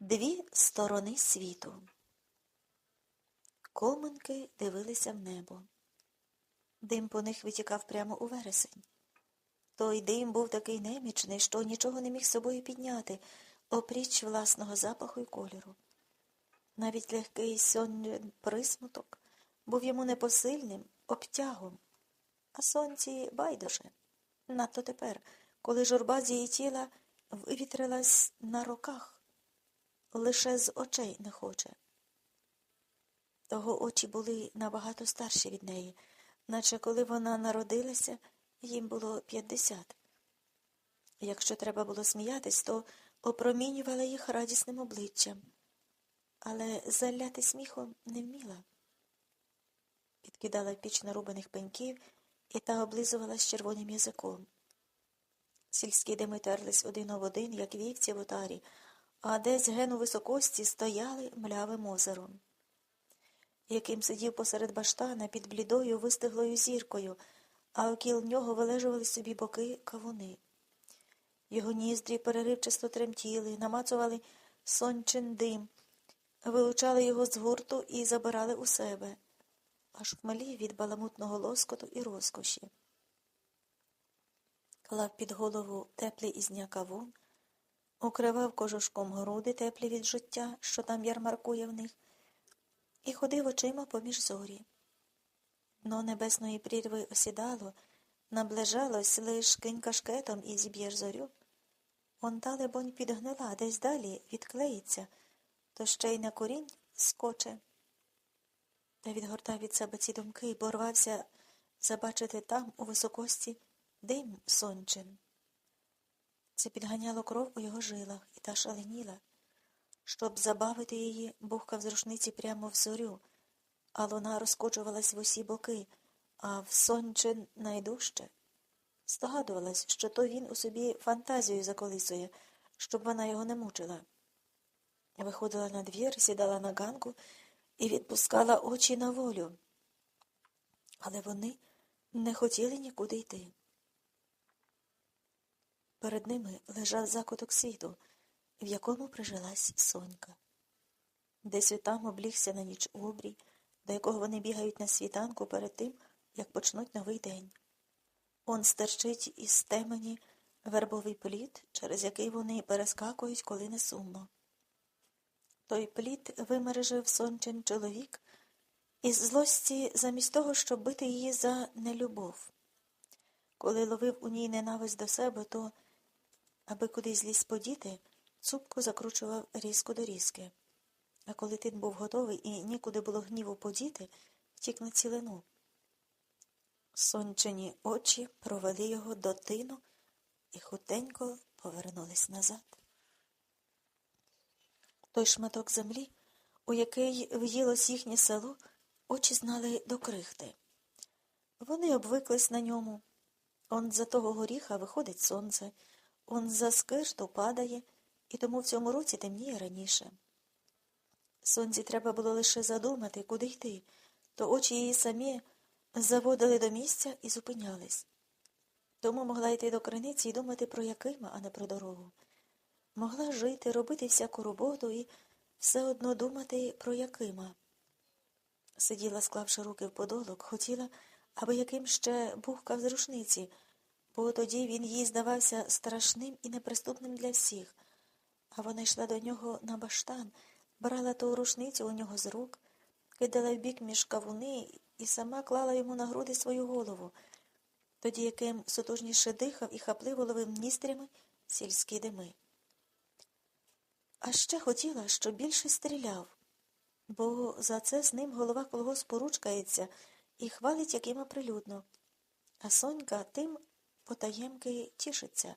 Дві сторони світу. Коминки дивилися в небо. Дим по них витікав прямо у вересень. Той дим був такий немічний, що нічого не міг собою підняти, опріч власного запаху й кольору. Навіть легкий сонний присмуток був йому непосильним, обтягом, а сонці байдуже. Надто тепер, коли журба з її тіла вивітрилась на роках лише з очей не хоче. Того очі були набагато старші від неї, наче коли вона народилася, їм було п'ятдесят. Якщо треба було сміятись, то опромінювала їх радісним обличчям, але заляти сміхом не вміла. Підкидала піч нарубаних пеньків і та облизувала з червоним язиком. Сільські дими терлись один об один, як вівці в отарі, а десь ген у високості стояли млявим озером, яким сидів посеред баштана під блідою вистиглою зіркою, а окіл нього вилежували собі боки кавуни. Його ніздрі переривчасто тремтіли, намацували сончин дим, вилучали його з гурту і забирали у себе, аж хмелів від баламутного лоскоту і розкоші. Клав під голову теплий ізня кавун, укривав кожушком груди теплі від життя, що там ярмаркує в них, і ходив очима поміж зорі. Но небесної прірви осідало, наближалось лиш кинь кашкетом і зіб'єш зорю. Он та, лебонь, підгнила, десь далі відклеїться, то ще й на корінь скоче. Та відгортав від себе ці думки, бо рвався забачити там, у високості, дим сончин. Це підганяло кров у його жилах, і та шаленіла. Щоб забавити її, бухкав з рушниці прямо в зорю, а луна розкочувалась в усі боки, а в сончин найдужче. Здогадувалась, що то він у собі фантазію заколисує, щоб вона його не мучила. Виходила на двір, сідала на ганку і відпускала очі на волю. Але вони не хотіли нікуди йти. Перед ними лежав закуток світу, в якому прижилась сонька. Десь отам облігся на ніч обрій, до якого вони бігають на світанку перед тим, як почнуть новий день. Он стерчить із темені вербовий плід, через який вони перескакують, коли не сумно. Той плід вимережив сончин чоловік із злості замість того, щоб бити її за нелюбов. Коли ловив у ній ненависть до себе, то Аби кудись злізь подіти, цупко закручував різку до різки. А коли тин був готовий і нікуди було гніву подіти, втік на цілину. Сончені очі провели його до тину і хутенько повернулись назад. Той шматок землі, у який в'їлось їхнє село, очі знали до крихти. Вони обвиклись на ньому. Он за того горіха виходить сонце. Он за скирту падає, і тому в цьому році темніє раніше. Сонці треба було лише задумати, куди йти, то очі її самі заводили до місця і зупинялись. Тому могла йти до криниці і думати про Якима, а не про дорогу. Могла жити, робити всяку роботу і все одно думати про Якима. Сиділа, склавши руки в подолок, хотіла, аби яким ще бухкав з рушниці бо тоді він їй здавався страшним і неприступним для всіх, а вона йшла до нього на баштан, брала ту рушницю у нього з рук, кидала в бік між кавуни і сама клала йому на груди свою голову, тоді яким сутужніше дихав і хапливо ловив ністрями сільські дими. А ще хотіла, щоб більше стріляв, бо за це з ним голова колгоспу ручкається і хвалить якима прилюдно. А Сонька тим потаємки тішиться,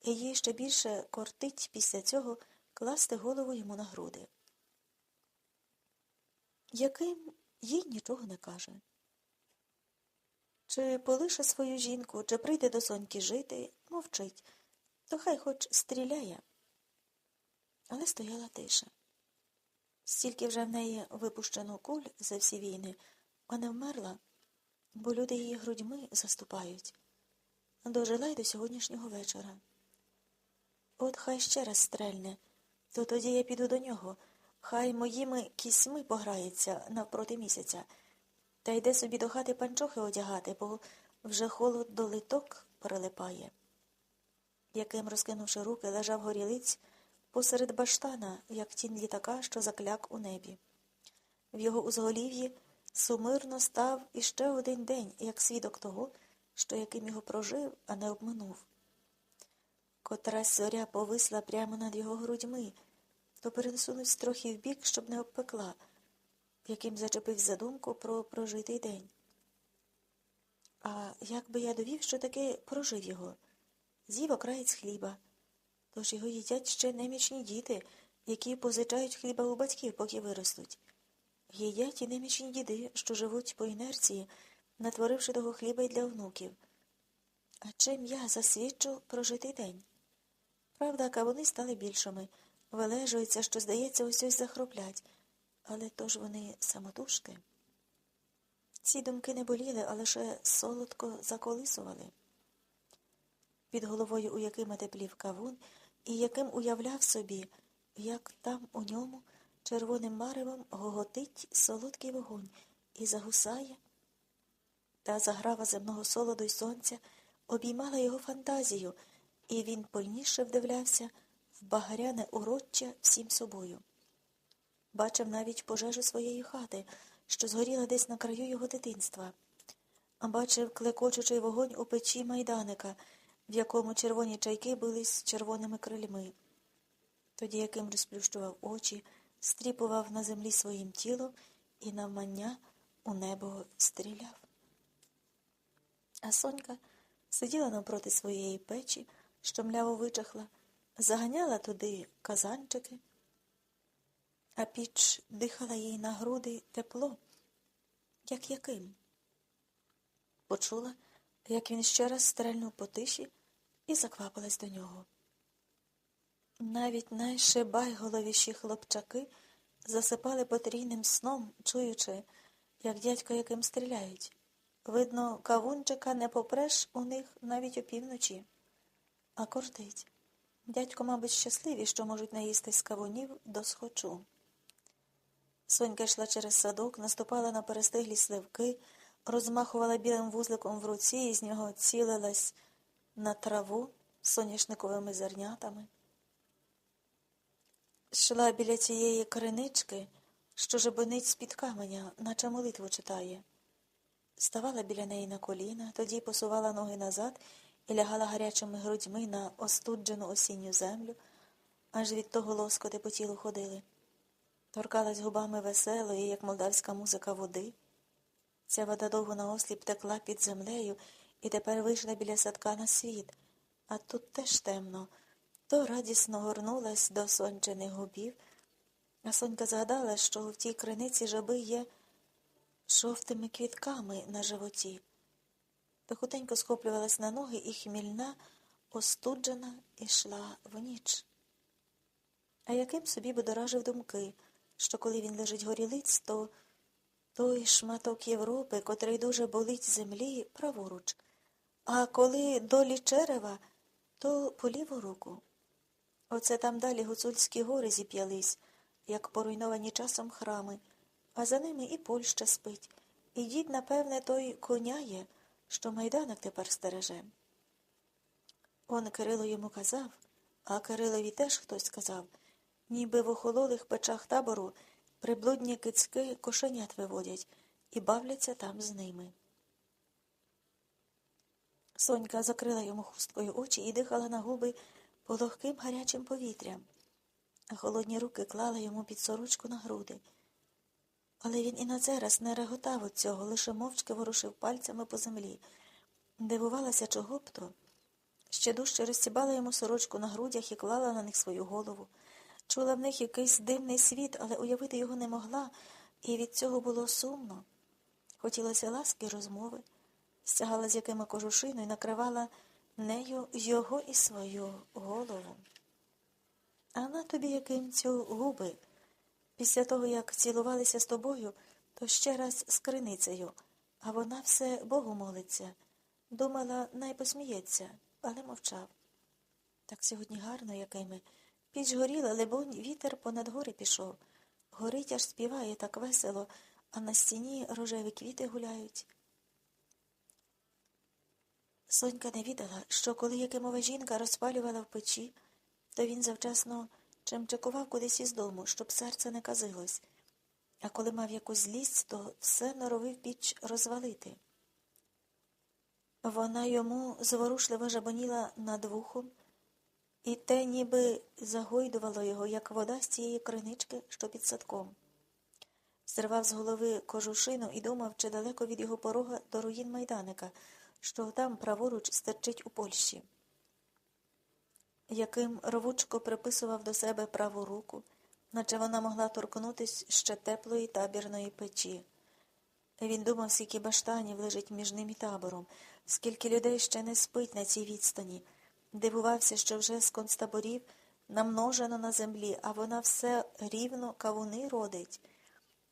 і їй ще більше кортить після цього класти голову йому на груди. Яким їй нічого не каже. Чи полише свою жінку, чи прийде до соньки жити, мовчить, то хай хоч стріляє. Але стояла тиша. Стільки вже в неї випущено куль за всі війни, а не вмерла, бо люди її грудьми заступають дожила й до сьогоднішнього вечора. От хай ще раз стрельне, то тоді я піду до нього. Хай моїми кісьми пограється навпроти місяця, та йде собі до хати панчохи одягати, бо вже холод до литок прилипає. Яким, розкинувши руки, лежав горілиць посеред баштана, як тінь літака, що закляк у небі. В його узголів'ї сумирно став іще один день, як свідок того, що яким його прожив, а не обминув. Котрась зоря повисла прямо над його грудьми, то пересунусь трохи вбік, щоб не обпекла, яким зачепив задумку про прожитий день. А як би я довів, що таки прожив його? З'їв окраєць хліба. Тож його їдять ще немічні діти, які позичають хліба у батьків, поки виростуть. Їдять і немічні діди, що живуть по інерції, натворивши того хліба й для внуків. А чим я засвідчу прожитий день? Правда, кавуни стали більшими, вилежуються, що, здається, ось захроплять, але то ж вони самотужки. Ці думки не боліли, а лише солодко заколисували. Під головою, у яким теплів кавун, і яким уявляв собі, як там у ньому червоним маревом гоготить солодкий вогонь і загусає. Та заграва земного солоду й сонця обіймала його фантазію, і він пильніше вдивлявся в багряне уроччя всім собою. Бачив навіть пожежу своєї хати, що згоріла десь на краю його дитинства, а бачив клекочучий вогонь у печі майданика, в якому червоні чайки бились червоними крильми. Тоді яким розплющував очі, стріпував на землі своїм тілом і навмання у небо стріляв. А Сонька сиділа навпроти своєї печі, що мляво вичахла, заганяла туди казанчики, а піч дихала їй на груди тепло, як яким. Почула, як він ще раз стрельнув по тиші і заквапилась до нього. Навіть найшибайголовіші хлопчаки засипали потрійним сном, чуючи, як дядько яким стріляють. Видно, кавунчика не попреш у них навіть опівночі, а кортить. Дядько, мабуть, щасливі, що можуть наїсти з кавунів до схочу. Сонька йшла через садок, наступала на перестиглі сливки, розмахувала білим вузликом в руці і з нього цілилась на траву соняшниковими зернятами. Йшла біля цієї кринички, що жебонить з-під каменя, наче молитву читає. Ставала біля неї на коліна, тоді посувала ноги назад і лягала гарячими грудьми на остуджену осінню землю, аж від того лоскоти по тілу ходили. Торкалась губами веселої, як молдавська музика води. Ця вода довго наосліп текла під землею і тепер вийшла біля садка на світ, а тут теж темно, то радісно горнулась до сончених губів, а сонька згадала, що в тій криниці жаби є жовтими квітками на животі. То хутенько схоплювалась на ноги і хмільна, остуджена, ішла в ніч. А яким собі будоражив думки, що коли він лежить горілиць, то той шматок Європи, котрий дуже болить землі, праворуч, а коли долі черева, то по ліву руку. Оце там далі гуцульські гори зіп'ялись, як поруйновані часом храми а за ними і Польща спить. І дід, напевне, той коняє, що майданок тепер стереже. Он Кирило йому казав, а Кирилові теж хтось сказав, ніби в охололих печах табору приблудні кицьки кошенят виводять і бавляться там з ними. Сонька закрила йому хусткою очі і дихала на губи пологким гарячим повітрям, а холодні руки клала йому під сорочку на груди. Але він і на цей раз не реготав від цього, лише мовчки ворушив пальцями по землі. Дивувалася, чого б то. Ще дужче розсібала йому сорочку на грудях і клала на них свою голову. Чула в них якийсь дивний світ, але уявити його не могла, і від цього було сумно. Хотілося ласки розмови, стягала з якими кожушину і накривала нею його і свою голову. А на тобі яким цю губи. Після того, як цілувалися з тобою, то ще раз з криницею, а вона все Богу молиться. Думала, най посміється, але мовчав. Так сьогодні гарно, якими, Піч горіла, либонь, вітер понад гори пішов. Горить аж співає так весело, а на стіні рожеві квіти гуляють. Сонька не відала, що коли Якимова жінка розпалювала в печі, то він завчасно чимчикував кудись із дому, щоб серце не казилось, а коли мав якусь злість, то все норовив піч розвалити. Вона йому зворушливо жабоніла над вухом, і те ніби загойдувало його, як вода з цієї кринички, що під садком. Зривав з голови кожушину і думав, чи далеко від його порога до руїн майданика, що там праворуч стерчить у Польщі. Яким рвучко приписував до себе праву руку, наче вона могла торкнутись ще теплої табірної печі. Він думав, скільки баштанів лежить між ним і табором, скільки людей ще не спить на цій відстані. Дивувався, що вже з концтаборів намножено на землі, а вона все рівно кавуни родить.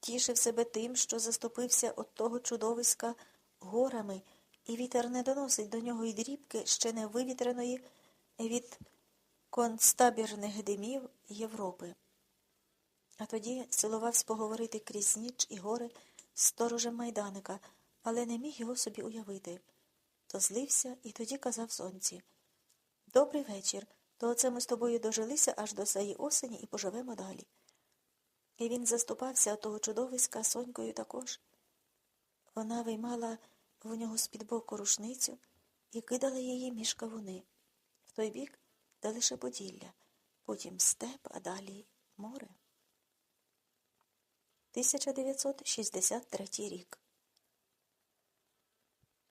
Тішив себе тим, що заступився от того чудовиська горами, і вітер не доносить до нього й дрібки ще не вивітреної від концтабірних димів Європи. А тоді силувався поговорити крізь ніч і гори з сторожем майданика, але не міг його собі уявити. То злився і тоді казав сонці Добрий вечір. То оце ми з тобою дожилися аж до саї осені і поживемо далі. І він заступався того чудовиська сонькою також. Вона виймала в нього з-під боку рушницю і кидала її між кавуни. В той бік де лише Поділля, потім степ, а далі море. 1963 рік